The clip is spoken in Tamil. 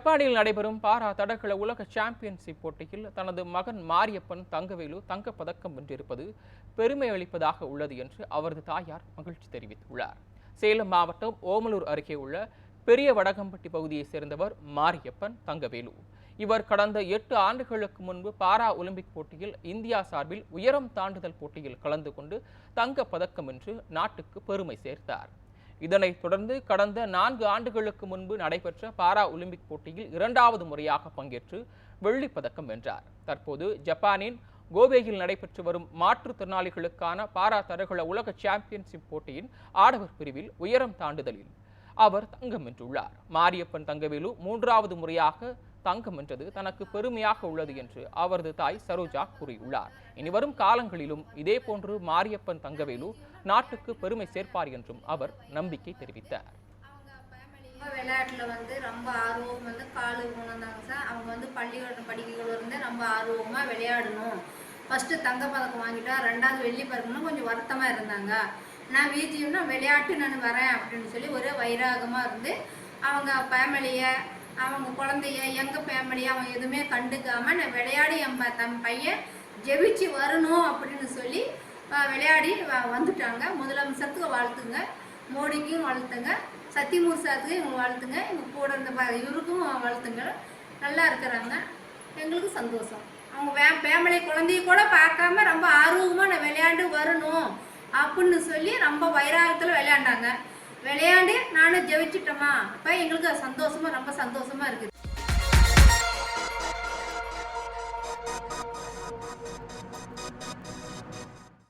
ஜப்பானில் நடைபெறும் பாரா தடகள உலக சாம்பியன்ஷிப் போட்டியில் தனது மகன் மாரியப்பன் தங்கவேலு தங்கப்பதக்கம் வென்றிருப்பது பெருமை அளிப்பதாக உள்ளது என்று அவரது தாயார் மகிழ்ச்சி தெரிவித்துள்ளார். சேலம் மாவட்டம் ஓமலூர் அருகே உள்ள பெரிய வடகம்பட்டி பகுதியைச் சேர்ந்தவர் மாரியப்பன் தங்கவேலு. இவர் கடந்த எட்டு ஆண்டுகளுக்கு முன்பு பாரா ஒலிம்பிக் போட்டியில் இந்தியா சார்பில் உயரம் தாண்டுதல் போட்டியில் கலந்து கொண்டு தங்கப்பதக்கம் வென்று நாட்டுக்கு பெருமை சேர்த்தார். இதனைத் தொடர்ந்து கடந்த நான்கு ஆண்டுகளுக்கு முன்பு நடைபெற்ற பாரா ஒலிம்பிக் போட்டியில் இரண்டாவது முறையாக பங்கேற்று வெள்ளிப் பதக்கம் வென்றார். தற்போது ஜப்பானின் கோவேயில் நடைபெற்று வரும் மாற்றுத்திறனாளிகளுக்கான பாரா தடகள உலக சாம்பியன்ஷிப் போட்டியின் ஆடவர் பிரிவில் உயரம் தாண்டுதலில் அவர் தங்கம் வென்றுள்ளார் மாரியப்பன் தங்கவேலு மூன்றாவது முறையாக தங்கம் வென்றது தனக்கு பெருமையாக உள்ளது என்று அவரது தாய் சரோஜா கூறியுள்ளார். இனிவரும் காலங்களிலும் இதேபோன்று மாரியப்பன் தங்கவேலு நாட்டுக்கு பெருமை சேர்ப்பார் என்றும் அவர் நம்பிக்கை தெரிவித்தார். விளையாட்டில் வந்து ரொம்ப ஆர்வம் வந்து காலு உணர்ந்தாங்க சார். அவங்க வந்து பள்ளிக்கூடம் படிக்கக்குள்ள ரொம்ப ஆர்வமாக விளையாடணும். ஃபஸ்ட்டு தங்கப்பதக்கம் வாங்கிட்டா ரெண்டாவது வெள்ளி பதக்கம்னு கொஞ்சம் வருத்தமாக இருந்தாங்க. நான் வீட்டையும்னா விளையாட்டு நான் வரேன் அப்படின்னு சொல்லி ஒரே வைராகமாக இருந்து அவங்க ஃபேமிலியை அவங்க குழந்தைய எங்கள் ஃபேமிலி அவன் எதுவுமே கண்டுக்காமல் நான் விளையாடி என் ப- தம் பையன் ஜெபிச்சு வரணும் அப்படின்னு சொல்லி விளையாடி வ- வந்துட்டாங்க. முதலமைச்சருக்கு வாழ்த்துங்க. மோடிக்கும் வாழ்த்துங்க. சத்தியமூர் சாருக்கு இவங்க வாழ்த்துங்க. எங்கள் கூட இருந்த ப- இவருக்கும் வாழ்த்துங்க. நல்லா இருக்கிறாங்க. எங்களுக்கு சந்தோஷம். அவங்க வே ஃபேமிலி குழந்தைய கூட பார்க்காம ரொம்ப ஆர்வமாக நான் விளையாண்டு வரணும் அப்படின்னு சொல்லி ரொம்ப வைராகத்தில் விளையாண்டாங்க. விளையாண்டு நானும் ஜெயிச்சிட்டோமா? அப்போ எங்களுக்கு சந்தோஷமா ரொம்ப சந்தோஷமா இருக்குது.